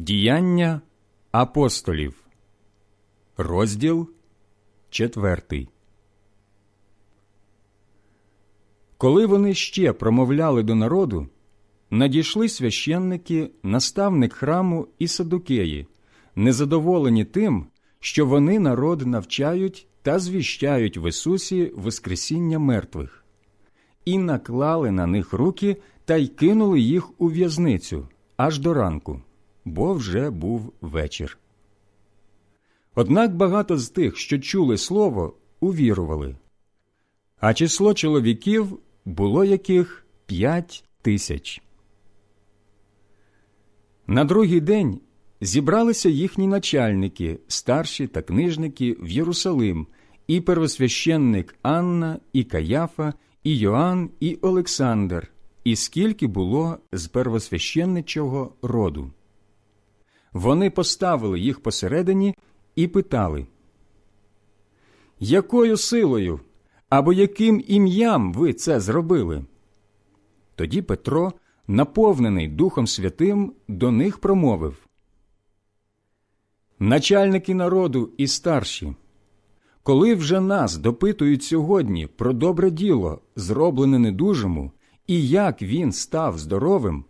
Діяння апостолів, розділ четвертий. Коли вони ще промовляли до народу, надійшли священники, наставник храму і садукеї, незадоволені тим, що вони народ навчають та звіщають в Ісусі Воскресіння мертвих, і наклали на них руки та й кинули їх у в'язницю аж до ранку, бо вже був вечір. Однак багато з тих, що чули слово, увірували, а число чоловіків було яких п'ять тисяч. На другий день зібралися їхні начальники, старші та книжники в Єрусалим, і первосвященник Анна, і Каяфа, і Йоанн, і Олександр, і скільки було з первосвященничого роду. Вони поставили їх посередині і питали, якою силою або яким ім'ям ви це зробили? Тоді Петро, наповнений Духом Святим, до них промовив Начальники народу і старші, коли вже нас допитують сьогодні про добре діло, зроблене недужому, і як він став здоровим,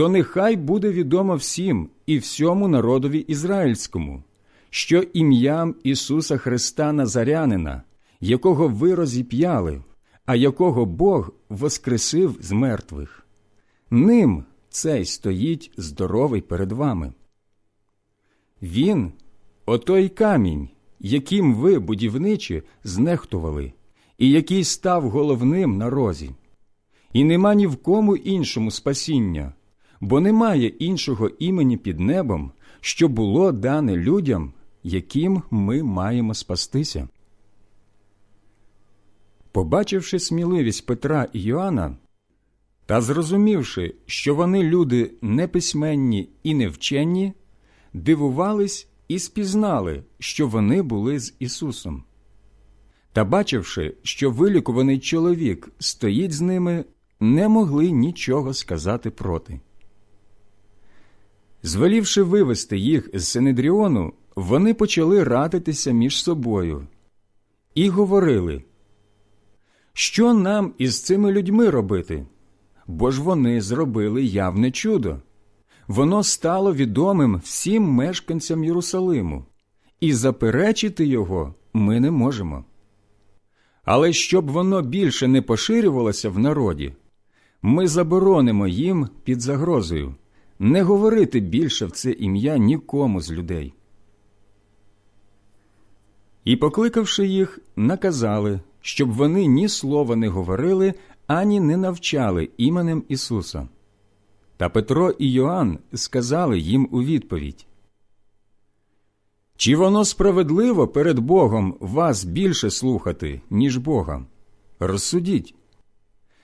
то нехай буде відомо всім і всьому народові ізраїльському, що ім'ям Ісуса Христа Назарянина, якого ви розіп'яли, а якого Бог воскресив з мертвих, ним цей стоїть здоровий перед вами. Він отой камінь, яким ви, будівничі, знехтували, і який став головним на розі. І нема ні в кому іншому спасіння, бо немає іншого імені під небом, що було дане людям, яким ми маємо спастися. Побачивши сміливість Петра і Йоанна та зрозумівши, що вони люди неписьменні і невченні, дивувались і спізнали, що вони були з Ісусом. Та, бачивши, що вилікуваний чоловік стоїть з ними, не могли нічого сказати проти. Звелівши вивести їх з Синедріону, вони почали радитися між собою і говорили, що нам із цими людьми робити? Бо ж вони зробили явне чудо. Воно стало відомим всім мешканцям Єрусалиму, і заперечити його ми не можемо. Але щоб воно більше не поширювалося в народі, ми заборонимо їм під загрозою не говорити більше в це ім'я нікому з людей. І, покликавши їх, наказали, щоб вони ні слова не говорили, ані не навчали іменем Ісуса. Та Петро і Йоанн сказали їм у відповідь Чи воно справедливо перед Богом вас більше слухати, ніж Бога? Розсудіть.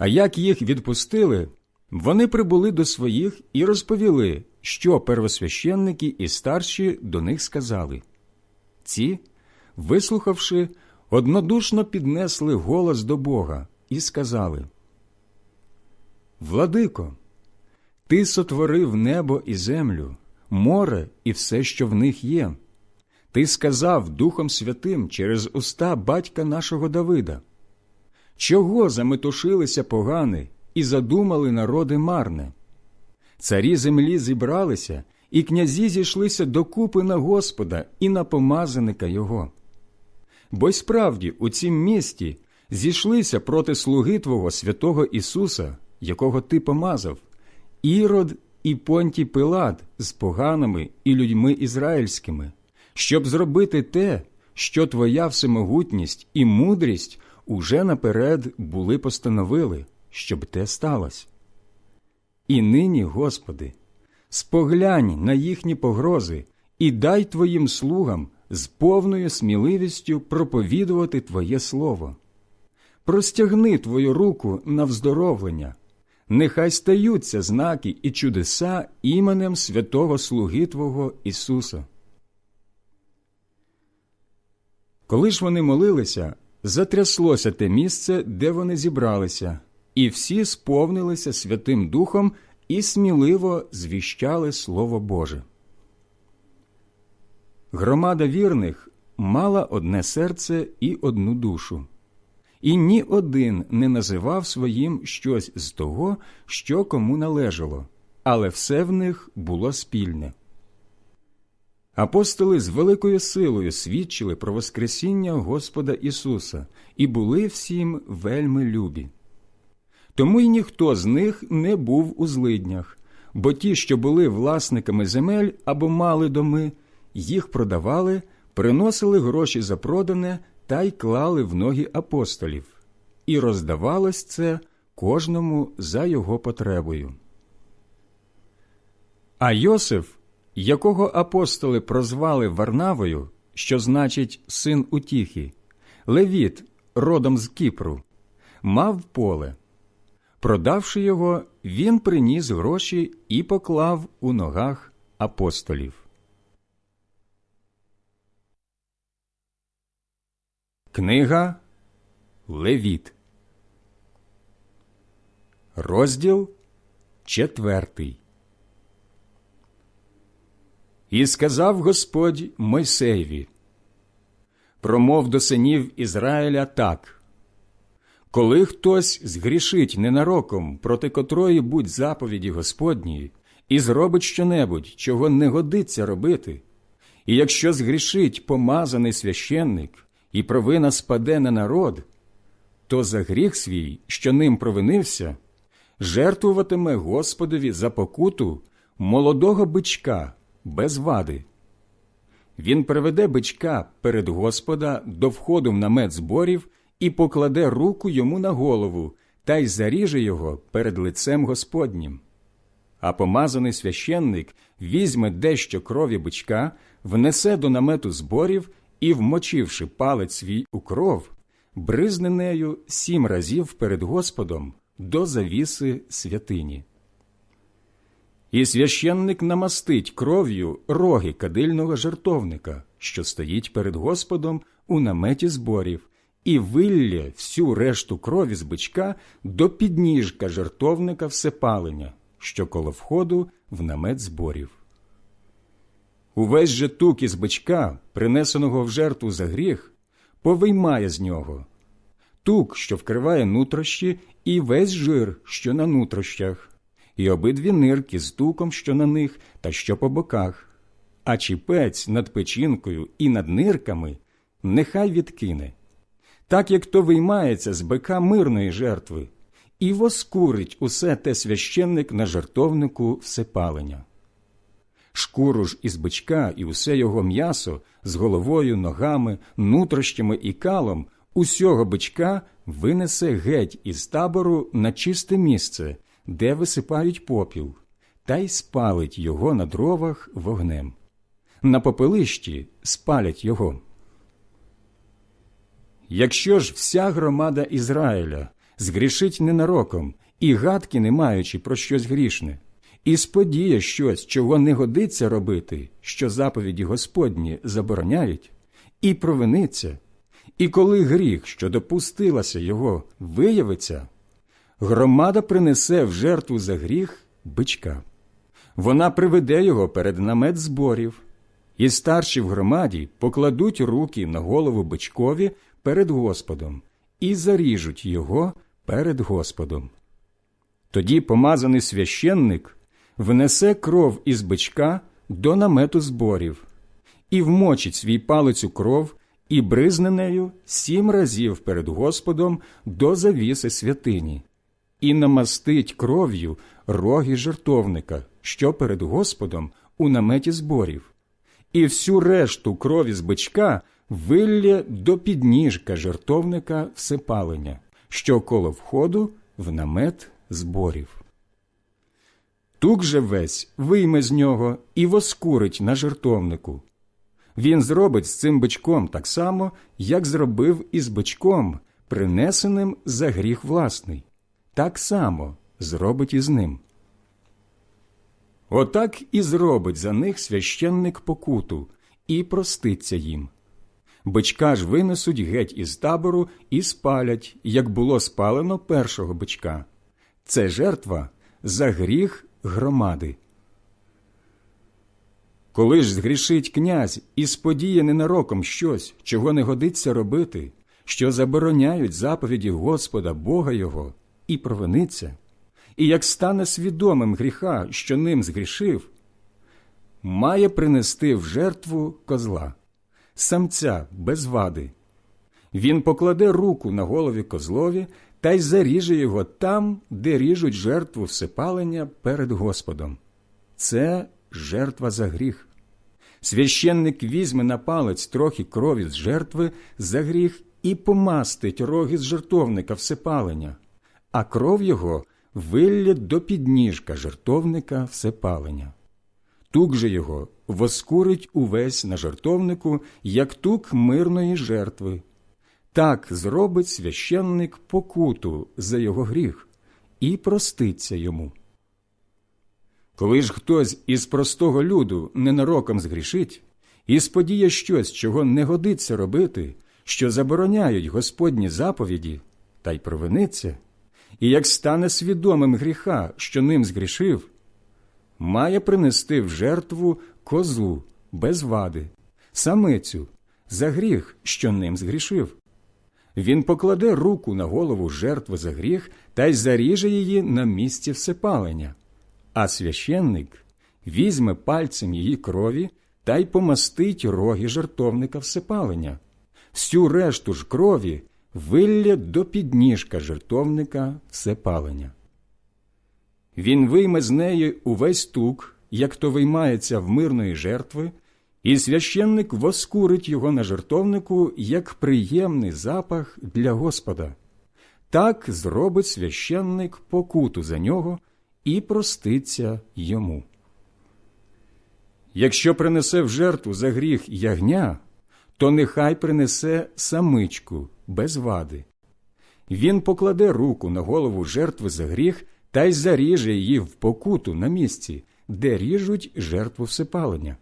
А як їх відпустили, вони прибули до своїх і розповіли, що первосвященники і старші до них сказали. Ці, вислухавши, однодушно піднесли голос до Бога і сказали Владико, ти сотворив небо і землю, море і все, що в них є. Ти сказав Духом Святим через уста батька нашого Давида. Чого заметушилися погани і задумали народи марне? Царі землі зібралися, і князі зійшлися докупи на Господа і на помазаника Його. Бо й справді у цім місті зійшлися проти слуги Твого святого Ісуса, якого Ти помазав, Ірод і Понтій Пилат з поганими і людьми ізраїльськими, щоб зробити те, що Твоя всемогутність і мудрість уже наперед були постановили, щоб те сталося. І нині, Господи, споглянь на їхні погрози і дай твоїм слугам з повною сміливістю проповідувати Твоє Слово. Простягни Твою руку на вздоровлення, нехай стаються знаки і чудеса іменем святого Слуги Твого Ісуса. Коли ж вони молилися, затряслося те місце, де вони зібралися, і всі сповнилися Святим Духом і сміливо звіщали Слово Боже. Громада вірних мала одне серце і одну душу, і ні один не називав своїм щось з того, що кому належало, але все в них було спільне. Апостоли з великою силою свідчили про Воскресіння Господа Ісуса і були всім вельми любі. Тому й ніхто з них не був у злиднях, бо ті, що були власниками земель або мали доми, їх продавали, приносили гроші за продане та й клали в ноги апостолів, і роздавалось це кожному за його потребою. А Йосиф, якого апостоли прозвали Варнавою, що значить син утіхи, Левіт, родом з Кіпру, мав поле. Продавши його, він приніс гроші і поклав у ногах апостолів. Книга Левіт, розділ четвертий. І сказав Господь Мойсеєві, промов до синів Ізраїля так. Коли хтось згрішить ненароком проти котрої будь заповіді Господньої, і зробить щонебудь, чого не годиться робити, і якщо згрішить помазаний священник, і провина спаде на народ, то за гріх свій, що ним провинився, жертвуватиме Господові за покуту молодого бичка без вади. Він приведе бичка перед Господа до входу в намет зборів і покладе руку йому на голову та й заріже його перед лицем Господнім. А помазаний священник візьме дещо крові бичка, внесе до намету зборів і, вмочивши палець свій у кров, бризне нею сім разів перед Господом до завіси святині. І священник намастить кров'ю роги кадильного жертовника, що стоїть перед Господом у наметі зборів, і виллє всю решту крові з бичка до підніжка жертовника всепалення, що коло входу в намет зборів. Увесь же тук із бичка, принесеного в жертву за гріх, повиймає з нього тук, що вкриває нутрощі, і весь жир, що на нутрощах, і обидві нирки з туком, що на них, та що по боках, а чіпець над печінкою і над нирками нехай відкине, так як то виймається з бика мирної жертви, і воскурить усе те священник на жертовнику всепалення. Шкуру ж із бичка і усе його м'ясо з головою, ногами, нутрощами і калом усього бичка винесе геть із табору на чисте місце, де висипають попіл, та й спалить його на дровах вогнем. На попелищі спалять його. Якщо ж вся громада Ізраїля згрішить ненароком і гадки не маючи про щось грішне, і сподіє щось, чого не годиться робити, що заповіді Господні забороняють, і провиниться, і коли гріх, що допустилася його, виявиться, громада принесе в жертву за гріх бичка. Вона приведе його перед намет зборів, і старші в громаді покладуть руки на голову бичкові перед Господом і заріжуть його перед Господом. Тоді помазаний священник внесе кров із бичка до намету зборів, і вмочить свій палець у кров, і бризне нею сім разів перед Господом до завіси святині, і намастить кров'ю роги жертовника, що перед Господом у наметі зборів, і всю решту крові з бичка виллє до підніжка жертовника всепалення, що коло входу в намет зборів. Тук же весь вийме з нього і воскурить на жертовнику. Він зробить з цим бичком так само, як зробив із бичком, принесеним за гріх власний, так само зробить із ним. Отак і зробить за них священник покуту і проститься їм. Бичка ж винесуть геть із табору і спалять, як було спалено першого бичка. Це жертва за гріх громади. Коли ж згрішить князь і сподіє ненароком щось, чого не годиться робити, що забороняють заповіді Господа Бога Його, і провиниться, і як стане свідомим гріха, що ним згрішив, має принести в жертву козла, самця без вади. Він покладе руку на голові козлові та й заріже його там, де ріжуть жертву всепалення перед Господом. Це жертва за гріх. Священник візьме на палець трохи крові з жертви за гріх і помастить роги з жертовника всепалення, а кров його вилє до підніжка жертовника всепалення. Тук же його воскурить увесь на жертовнику, як тук мирної жертви. Так зробить священник покуту за його гріх і проститься йому. Коли ж хтось із простого люду ненароком згрішить і сподіє щось, чого не годиться робити, що забороняють Господні заповіді, та й провиниться, і як стане свідомим гріха, що ним згрішив, має принести в жертву козу без вади, самицю за гріх, що ним згрішив. Він покладе руку на голову жертви за гріх та й заріже її на місці всепалення а священник візьме пальцем її крові та й помастить роги жертовника всепалення, всю решту ж крові вилля до підніжка жертовника всепалення. Він вийме з неї увесь тук, як то виймається в мирної жертви, і священник воскурить його на жертовнику як приємний запах для Господа. Так зробить священник покуту за нього і проститься йому. Якщо принесе в жертву за гріх ягня, то нехай принесе самичку без вади. Він покладе руку на голову жертви за гріх та й заріже її в покуту на місці, де ріжуть жертву всепалення.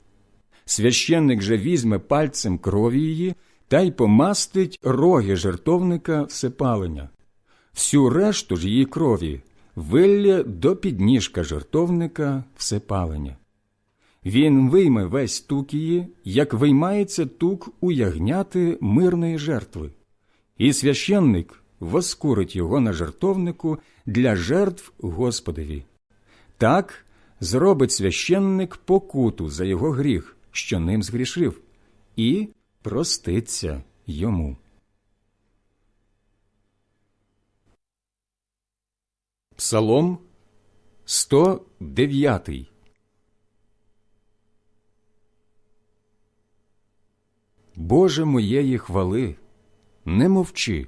Священник же візьме пальцем крові її та й помастить роги жертовника всепалення. Всю решту ж її крові вилля до підніжка жертовника всепалення. Він вийме весь тук її, як виймається тук у ягняти мирної жертви, і священник воскурить його на жертовнику для жертв Господові. Так зробить священник покуту за його гріх, що ним згрішив, і проститься йому. Псалом 109 Боже моєї хвали, не мовчи,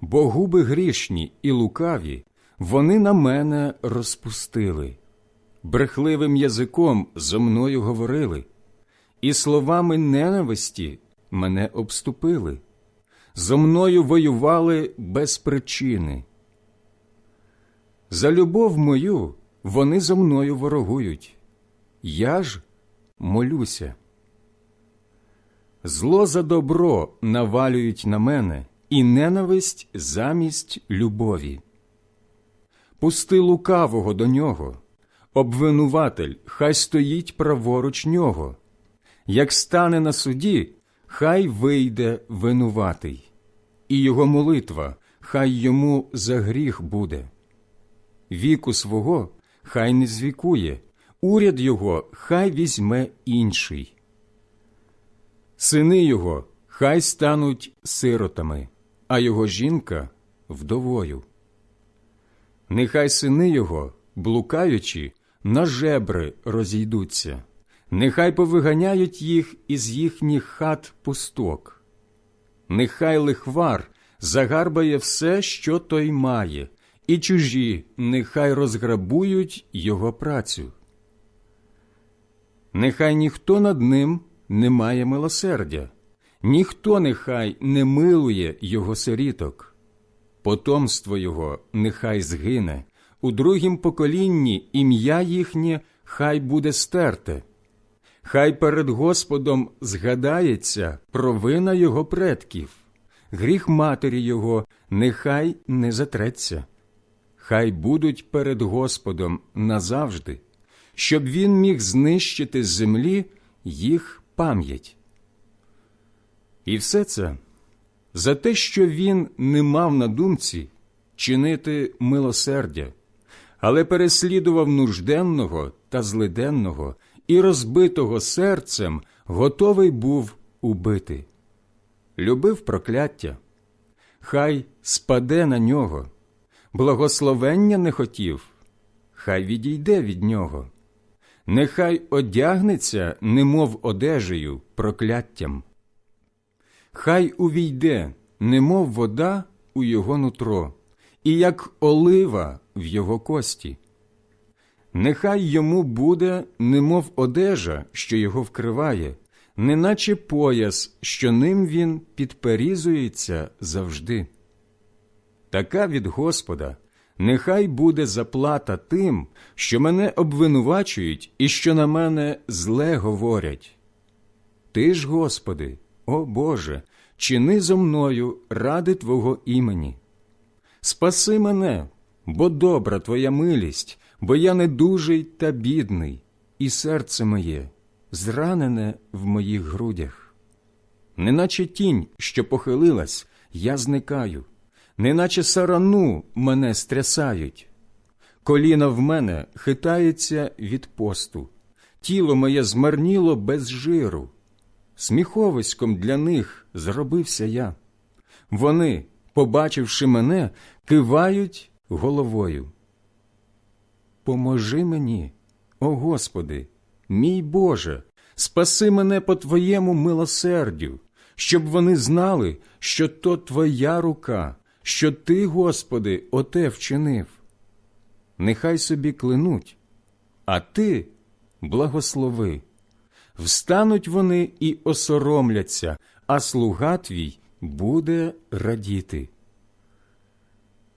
бо губи грішні і лукаві вони на мене розпустили, брехливим язиком зо мною говорили, і словами ненависті мене обступили, зо мною воювали без причини. За любов мою вони зо мною ворогують, я ж молюся. Зло за добро навалюють на мене і ненависть замість любові. Пусти лукавого до нього, обвинуватель, хай стоїть праворуч нього. Як стане на суді, хай вийде винуватий, і його молитва, хай йому за гріх буде віку свого хай не звікує, уряд його хай візьме інший. Сини його хай стануть сиротами, а його жінка вдовою. Нехай сини його, блукаючи, на жебри розійдуться, нехай повиганяють їх із їхніх хат пусток. Нехай лихвар загарбає все, що той має, і чужі нехай розграбують його працю. Нехай ніхто над ним не має милосердя, ніхто нехай не милує його сиріток. Потомство його нехай згине, у другім поколінні ім'я їхнє хай буде стерте. Хай перед Господом згадається провина його предків, гріх матері його нехай не затреться. Хай будуть перед Господом назавжди, щоб він міг знищити з землі їх пам'ять. І все це за те, що він не мав на думці чинити милосердя, але переслідував нужденного та злиденного і розбитого серцем готовий був убити. Любив прокляття, хай спаде на нього, благословення не хотів, хай відійде від нього, нехай одягнеться, немов одежею, прокляттям. Хай увійде, немов вода у його нутро, і як олива в його кості. Нехай йому буде, немов одежа, що його вкриває, неначе пояс, що ним він підперізується завжди. Така від Господа нехай буде заплата тим, що мене обвинувачують і що на мене зле говорять. Ти ж, Господи, о Боже, чини зо мною ради Твого імені. Спаси мене, бо добра Твоя милість, бо я недужий та бідний, і серце моє зранене в моїх грудях. Неначе тінь, що похилилась, я зникаю, неначе сарану мене стрясають. Коліна в мене хитається від посту, тіло моє змарніло без жиру. Сміховиськом для них зробився я. Вони, побачивши мене, кивають головою. Поможи мені, о Господи, мій Боже, спаси мене по Твоєму милосердю, щоб вони знали, що то Твоя рука, що Ти, Господи, оте вчинив. Нехай собі клянуть, а Ти благослови. Встануть вони і осоромляться, а слуга твій буде радіти.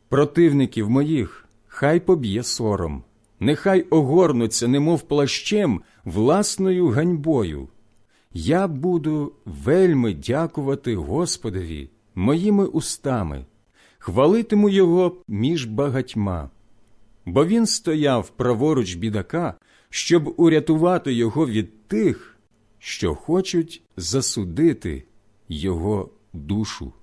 Противників моїх хай поб'є сором, нехай огорнуться, немов плащем, власною ганьбою. Я буду вельми дякувати Господові моїми устами, хвалитиму його між багатьма, бо він стояв праворуч бідака, щоб урятувати його від тих, що хочуть засудити його душу.